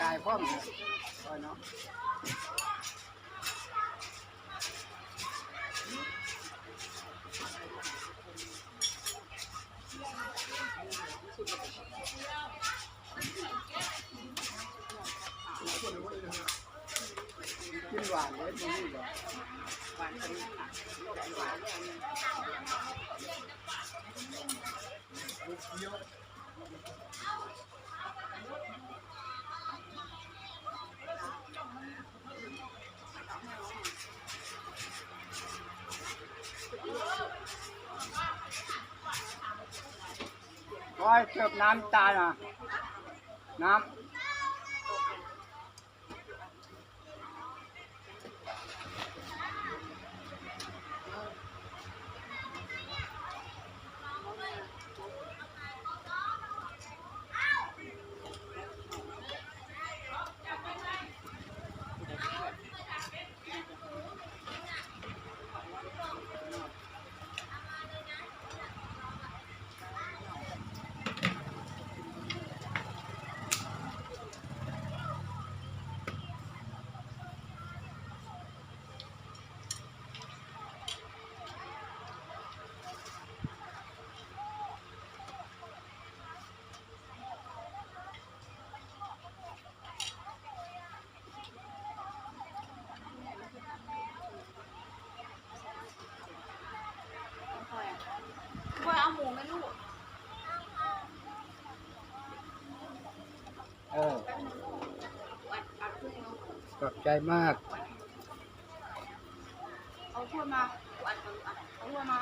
กายพร้อมเลยโอ้ยเนาะกินหวานเลยมันนี่บ่หวานคนนี้หวานเลยอันนี้โอ้ยเก็บน้ำตาลอะ น้ำ พอยพอยเอาหมูไหมลูก เออ อัดอัด ประขอบใจมากเอาถ้วยมาอัดเอาอัดเอาถ้วยมา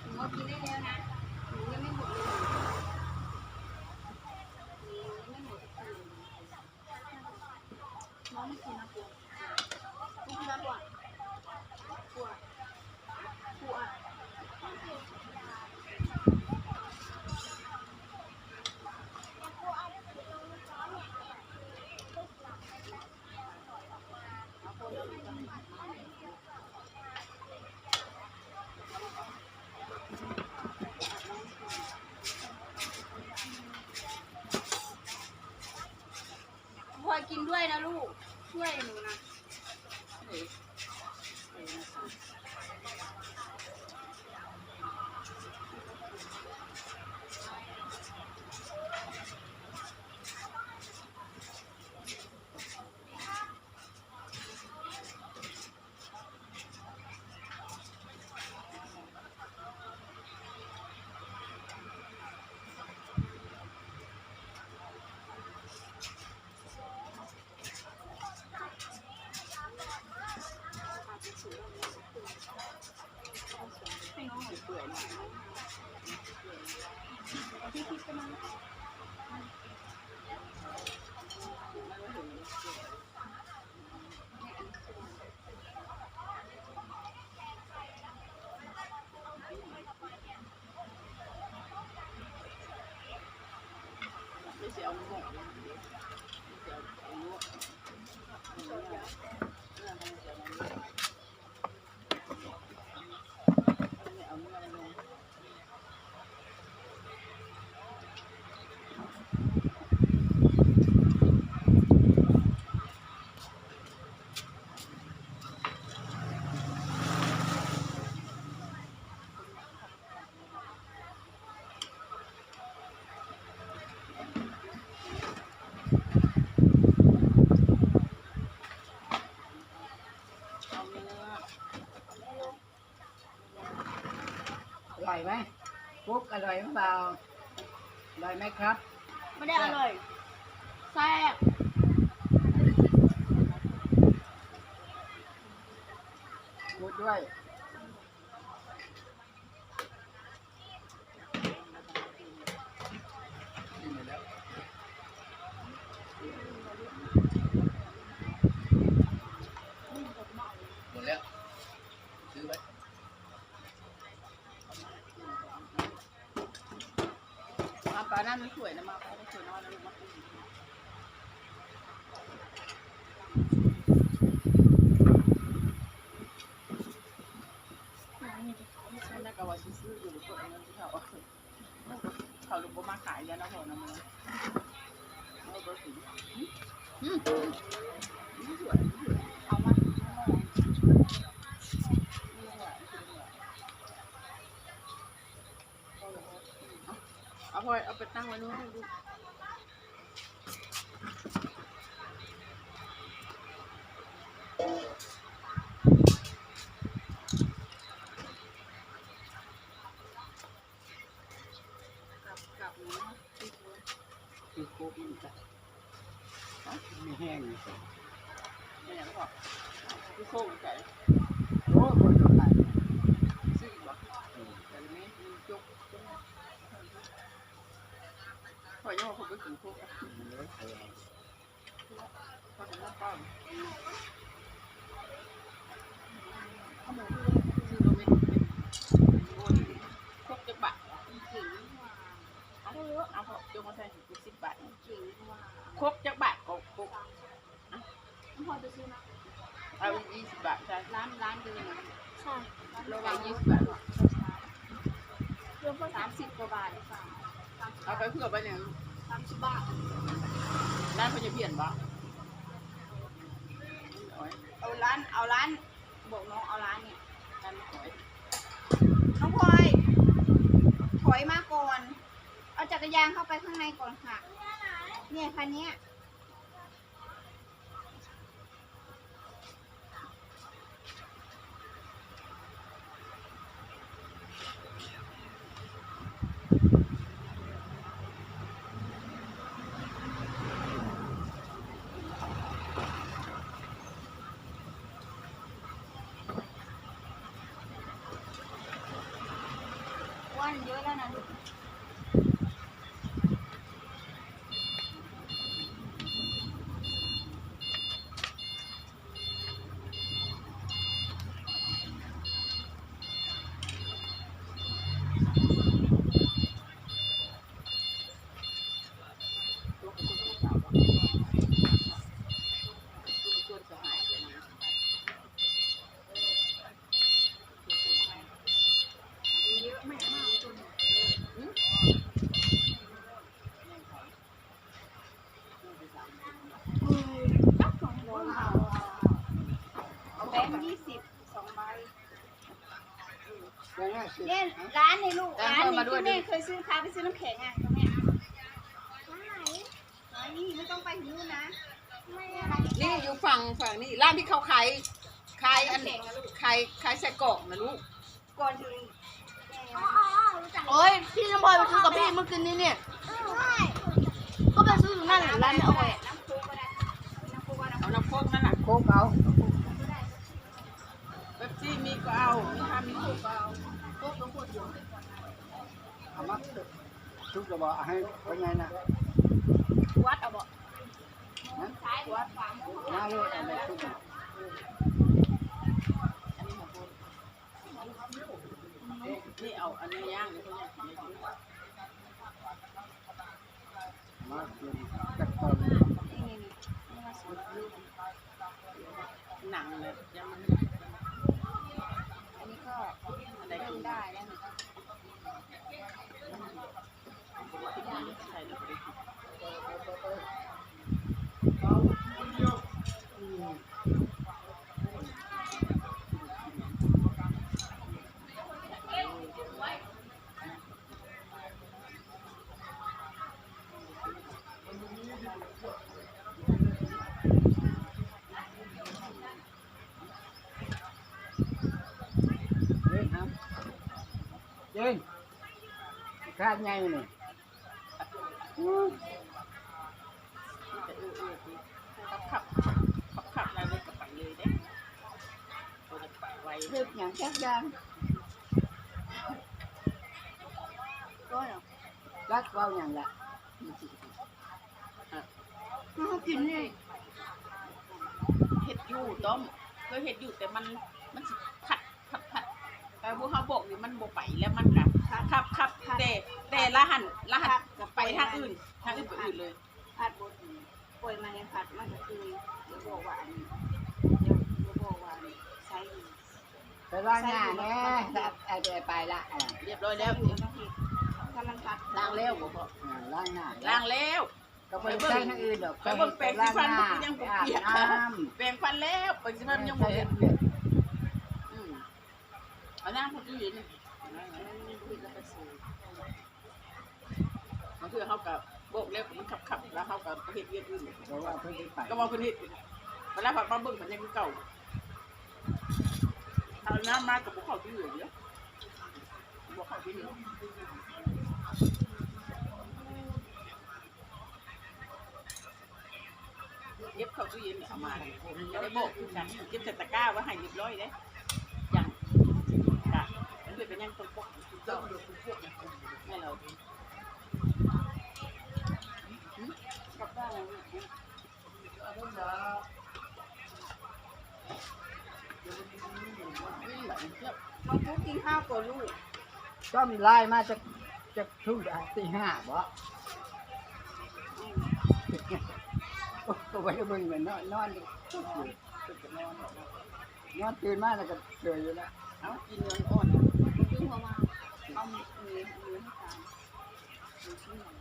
หนูว่ากินได้แล้วนะหนูยังไม่หมดเลยหนูยังไม่หมดเลยน้องไม่กินนะปวดลูกนะปวดปวดปวด พลอยกิน ด้วยนะลูก ช่วยหนูนะ ให้น้องหน่อยเปื่อยหน่อยเอาที่คิดกันมาไม่เสียเอาหมดเลยไม่เสียเอาหมดเรื่องอะไรเสียเอาหมดไม่เอาเนื้อลง เอาเนื้อ อร่อยไหมฟุกอร่อยหรือเปล่าอร่อยไหมครับ ไม่ได้อร่อยแซ่บพูดด้วย กินไปแล้วหมดแล้วซื้อไว้านมันสวยนะมาเขาสวยน้อนะลูกมาฉันน่ะก็ว่าซื้ออยู่กดเงินที่เขาเขาลูกบ่มาขายแล้วนะพ่อนะมึงเอาบ่ถึงอืมนี่สวยนี่สวยเอามาเอาพอเอาไปตั้งไว้นู้นให้ดูก กลับกลับเนาะที่ตัว คือโคกมันจะไม่แห้งเลย ไม่อย่างบอกที่โค้งใจ โอ้คนตกไหล ซื้ออีกบ่แต่นี้มีจกจก พอยังว่าผมไปกินโค้งอะพอถึงน้ำป้อมข้าวหมูซื้อโรเมนเป็นโอ้ยครบจักบาทถึงเอาเถอะเอาเถอจงมาใส่ถุงสิบบาทถึงครบจักบาทก็ครบน้ำพอจะซื้อนะเอายี่สิบบาทใช่ร้านร้านเดิมนะใช่โลละยี่สิบบาทรวมก็สามสิบกว่าบาทค่ะเอาไปเพื่อไปเนี่ย สามสิบบาทร้านเขาจะเปลี่ยนบ่เอาร้านเอาร้านบอกน้องเอาร้านเนี่ยร้านหอยน้องพลอยถอยมาก่อน เอาจักรยานเข้าไปข้างในก่อนค่ะ เนี่ยคันเนี้ยวันเยอะแล้วนะลูก ตัวคนที่สาวตัวคนจะหายไปนะ เยอะไม่มากจนจับสองร้อยเอาเอาแบงค์ยี่สิบสองใบ ยังไงสิ เนี่ยร้านในลูกร้านนี้ที่แม่เคยซื้อค้าไปซื้อน้ำแข็งอะตรงเนี้ยร้านไหนร้านนี้ไม่ต้องไปถึงนู่นนะไม่อะไรนี่อยู่ฝั่งฝั่งนี่ร้านที่เขาขายขายอันแข็งนะลูกขายขายใส่กรอกนะลูกก่อนถึงอ๋ออ๋อรู้จักโอ้ยพี่น้ำพลอยไปซื้อกับพี่เมื่อคืนนี้เนี่ยก็ไปซื้ออยู่นั่นแหละร้านไม่อร่อยน้ำโค้กก็ได้น้ำโค้กก็ได้เอาน้ำโคกนั่นน่ะโคกเอาเป๊ปซี่มีก็เอามีทามีโคกก็เอา เอามาทุกกระบอกให้เป็นไงนะ วัดเอาบ่ นะ ซ้ายวัดขวา มาเลยเอาไปทุก อันนี้ของคุณนี่เอาอันนี้ย่างนี่เขาอยากกินเลย มากินจักตอน นี่นี่นี่มาสูตรลูก หนังเลยยังมัน อันนี้ก็ อะไร เริ่ กิ ม น ได้แล้วนี่ ใส่แล้วก็ได้กิน เล่นครับ เล่นคาดไงนี่แต่เออเออดีขับขับขับขับอะไรเลยกับไปเลยเด้เราจะไปไวเริ่มอย่างแค่ยางก็เนาะรักเบาอย่างละมันกินนี่เห็ดอยู่ต้มเคยเห็ดอยู่แต่มันมันสิผัดผัดผัด แต่พวกเขาบอกนี่มันบ่ไปแล้วมันกะขับขับแต่แต่ละหันละหันกับไปทางอื่นทางอื่นไปอื่นเลยผัดบดปล่อยมาเนี่ยผัดมันก็คือเดี๋ยวบอกว่าอันนี้เดี๋ยวเดี๋ยวบอกว่าอันนี้ใช้ไปล้างหน้าแน่ครับเอาเดี๋ยวไปละอ่าเรียบร้อยแล้วเดี๋ยวต้องเห็ดถ้ามันผัดล้างแล้วบ่พออ่าล้างหน้าล้างแล้วก็ไปใช้ทั้งอื่นดอกไปเบิ่งแปรงสีฟันล้างหมันยังบ่อาบเปียกน้ำแปรงฟันแล้วแปรงสีฟันยังบ่เปียกอืมเอาน้ำพอดีนี่มัน คือเขากับโบกแล้วมันขับขับแล้วเขากับเฮ็ดเวียดอื่นเพราะว่าเพิ่งได้ไปก็ว่าเพิ่นเฮ็ดเวลาผัดมาเบิ่งมันยังเก่าเอาน้ำมากับบ่เขาที่เหลือเด้อบ่เขาที่เหลือเย็บเข้าตู้เย็นเอามาจะได้โบกคือกันเก็บใส่ตะกร้าไว้ให้เรียบร้อยเด้ยังกะมันเป็นยังตรงปกเก่าแม่เรากนแล้วเนี่ย วิ่งแบบเทียบน้องฟุกกินข้าวกับลูกก็มีไล่มาจะจะทุ่งตีห้าบ่โอ้ก็ไว้เบิ่งเหมือนนอนนอนนอนตื่นมาแล้วก็เจออยู่แล้วเอากินเงินอ่อนขึ้นมาเอามือมือมือให้ตาม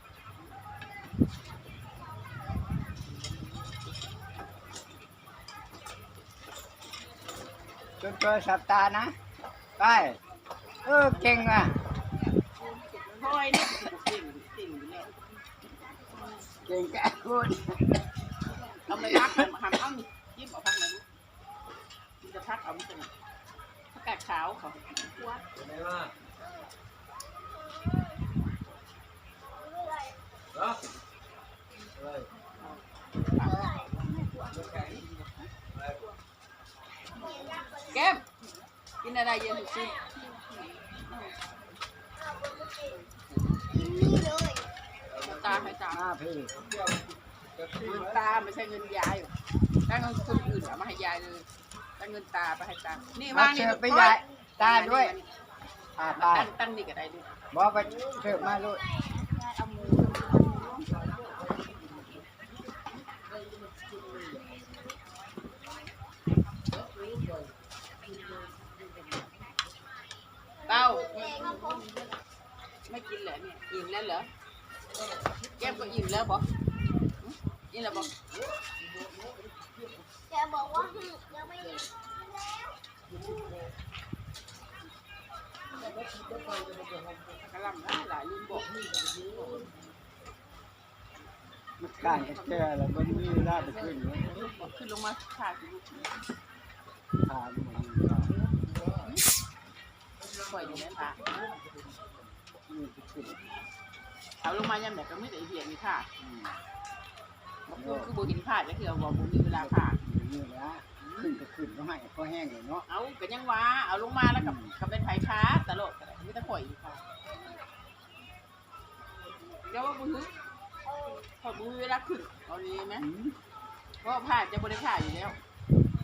จนเจอสัปดาห์นะ ไป เออ เก่งอะพอยนี่สิ่งสิ่งอยู่แล้วเก่งแก่คุณเอาไปพักหันหันเอานี่ยิ้มเอาพักไหนลูกมันจะพักเอาไม่เป็นผักกาดขาวเขาเป็นไงบ้างเหรอเฮ้ย แก้ม กินอะไรเย็นสุดนี่เลยตาให้ตามาพี่เงินตาไม่ใช่เงินยายถ้าเงินคนอื่นเอามาให้ยายเลยถ้าเงินตาไปให้ตา นี่มาว่านี่เสิร์ฟไปยายตาด้วยตาตาตั้งตั้งนี่ก็ได้ด้วยบอกไปเสิร์ฟมาด้วย เอามือเอามือล้วง เต้าไม่กินเหรอเนี่ยอิ่มแล้วเหรอแก้มก็อิ่มแล้วบอกอิ่มแล้วบอก แกบอกว่าหึยังไม่ได้ กระลำหลายหลายลืมบอก มันกลางแก่แล้วมันมีเวลาไปขึ้นเลย บอก ขึ้นลงมาถ่ายสิลูกถามมันปล่อยอยู่นทางมีไปขึ้นเอาลงมายังแบบก็ไม่ได้เหียมีท่าอืมบอกคือคือโบหินพลาดก็คือเอาบอกโบมีเวลาพลาดนี่แหละขึ้นก็ขึ้นก็ให้ก็แห้งเลยเนาะ เอาก็ยังว่าเอาลงมาแล้วกับกับเป็นไผ่ช้าตลอดแต่ไม่ต้องปล่อยอยู่ค่ะเดี๋ยวว่าบุฮึพอบุมีเวลาขึ้นเอาดีไหม เพราะพลาดจะบริพลาดอยู่แล้ว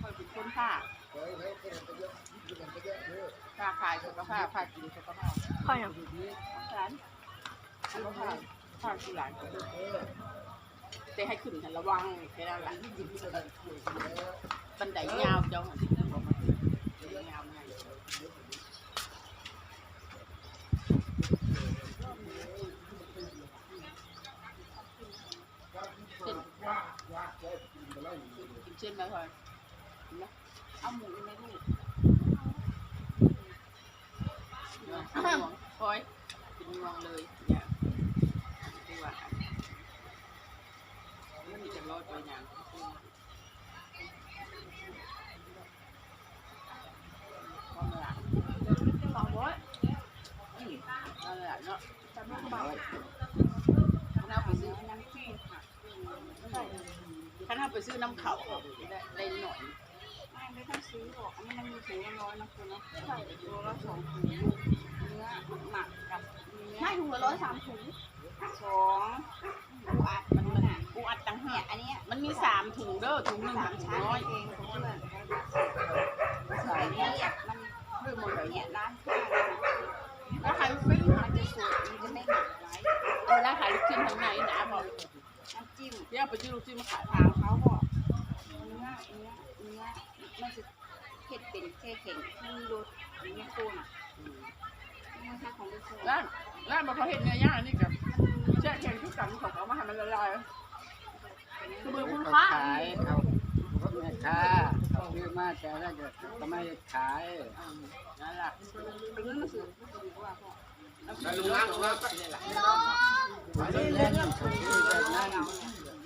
คอยเป็นคนพลาดพลาดขายสุขภาพพลาดกินสุขภาพค่อยอะร้านอันว่าพลาดพลาดคือหลานแต่ให้ขึ้นระวังแค่นั้นแหละ ซื้อน้ำเขาได้หน่อยไม่ต้องซื้อหรอกมันมีถุงละร้อยนะคุณนะใช่ตัวละสองถุงเนื้อหมักกับไม่ถุงละร้อยสามถุงสองปูอัดมันมันปูอัดตัางหะอันนี้มันมีสามถุงเด้อถุงหนึ่งสามชั้นเองถุงละสวยเนี่ยมันคือหมดเนี่ยร้านค้าร้วนขายลูกชิ้นมันจะสวยมันจะไม่หักไว้ร้านขายลูกชิ้มทางไหนนะบอกน้ำจิ้มเนี่ยไปจิ้มลูกจิ้มมาขายทาง เนื้อเนื้อมันจะเผ็ดเป็นแค่แข็งมันมีรสเนื้อโคน่ะรสชาติของเนื้อโคร้วนร้านบะเขาเห็นเนื้อย่างนี่กับแช่แข็งทุกสั่งของเขามาให้มันละลายคือมือคุณค่าขายเขาก็แม่ค้าเขาซื้อมากแต่ถ้าเกิดก็ไม่ขายนั่นแหละเป็นเรื่องสื่อแล้วก็แลุงนั่งแล้วก็นี่แหละ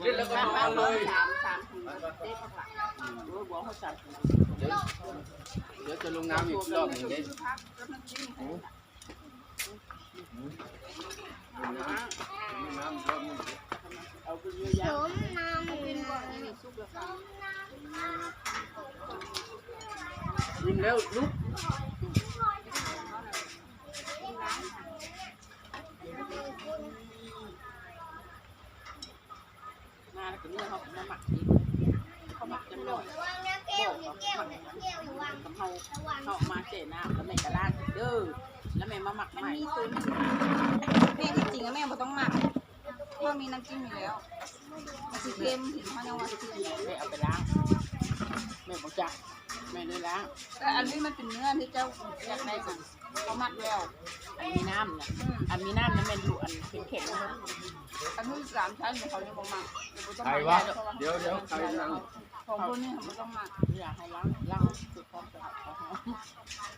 เล่นแล้วก็นอนเลยสามสาม เดี๋ยวจะลงน้ำอีกรอบหนึ่งเดียวพักแล้วมันจิ้มลงน้ำลงน้ำอีกรอบหนึงเอาไปเยอะแยะมันเป็นก่อนนี่ซุปแล้วแล้วลุก มาแล้วก็เนี่ยเขามาหมักอีกเขาหมักจนหน่อยบอกกับหมักกับเขาเขามาเจน้ำแล้วแม่กระลาดเด้อแล้วแม่มาหมัก มัน ใหม่ มีตัวนึงแม่ที่จริงอะแม่บ่ต้องหมักเพราะ มีน้ำจิ้มอยู่แล้วมันสิเค็มถึงเขาเนี่ยว่าสิเค็มแม่เอาไปล้างแม่บอกจักแม่ได้ล้างแต่อันนี้มันเป็นเนื้อที่เจ้าอยากได้กันเขาหมักแล้วอันมีน้ำเนี่ยอืมอันมีน้ำนั่นแม่อยู่อันเข็มๆนะครับอันนี้สามชั้นเขายังบ่หมักบ่ต้องใครหมักวะเดี๋ยวเดี๋ยวใครนั่งของพวกนี้เขาบ่ต้องหมักอยากให้ล้างล้างสุดความสะอาดของเขา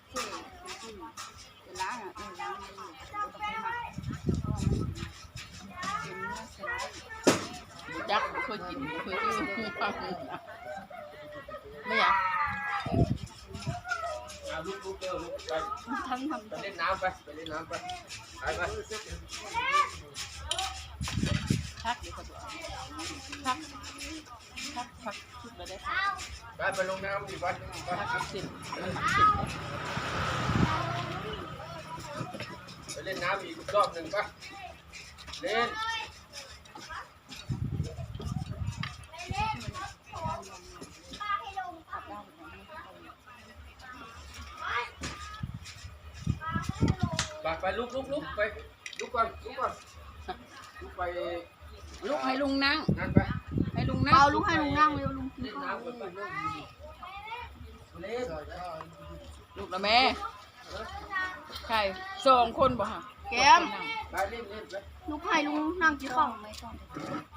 เท่จริงๆเป็นล้างอะเออล้างไม่อยู่บ่ต้องไปหมัก เป็นเนื้อสไลด์จักบ่เคยกินเคยกินไม่อยากอะลุกลุกเร็วลุกไปทั้งทำไปเล่นน้ำไปไปเล่นน้ำไปไปไปชักเดี๋ยวเขาบอกชักชักชักชุดเลยได้ไปไปลงน้ำอีกวันหนึ่งไปชักสิบไปเล่นน้ำอีกรอบหนึ่งไปเล่น ไปไปลุกลุกลุกไปลุกก่อนลุกก่อนลุกไปลูกให้ลุงนั่งนั่นไปให้ลุงนั่งเอาลุงให้ลุงนั่งเร็วลุงเล่นน้ำก่อนไปเล่นเล่นลูกละแม่ใครสองคนบ่ฮะแกมไปเล่นเล่นไปลุงให้ลุงนั่งกินข้าวไม่ต้องกิน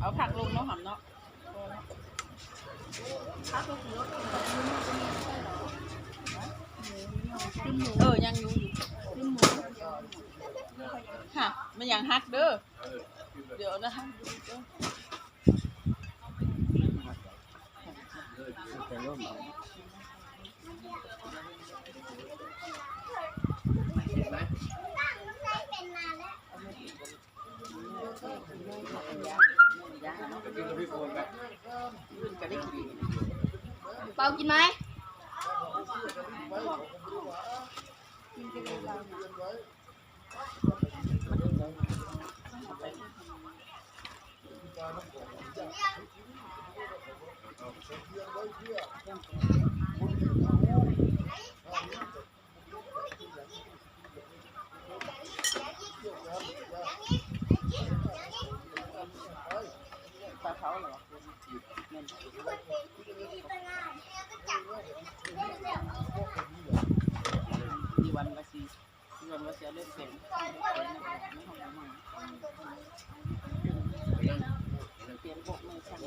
เอาผักลงเนาะหำเนาะถ้าตัวขี่รถกินหมูเออยังอยู่อยู่กินหมูฮะมันยังฮักเด้อเดี๋ยวนะฮะแต่ร่มเอา เห็นไหม ยา เปกินไปขึ้นก็ได้กินเปากินไหม ขาเหรอที่วันก็สีที่วันก็เสียเลือดเสียงเปลี่ยนพวกมือสั่น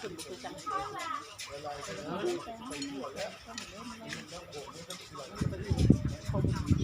ขึ้นคือสั่นคน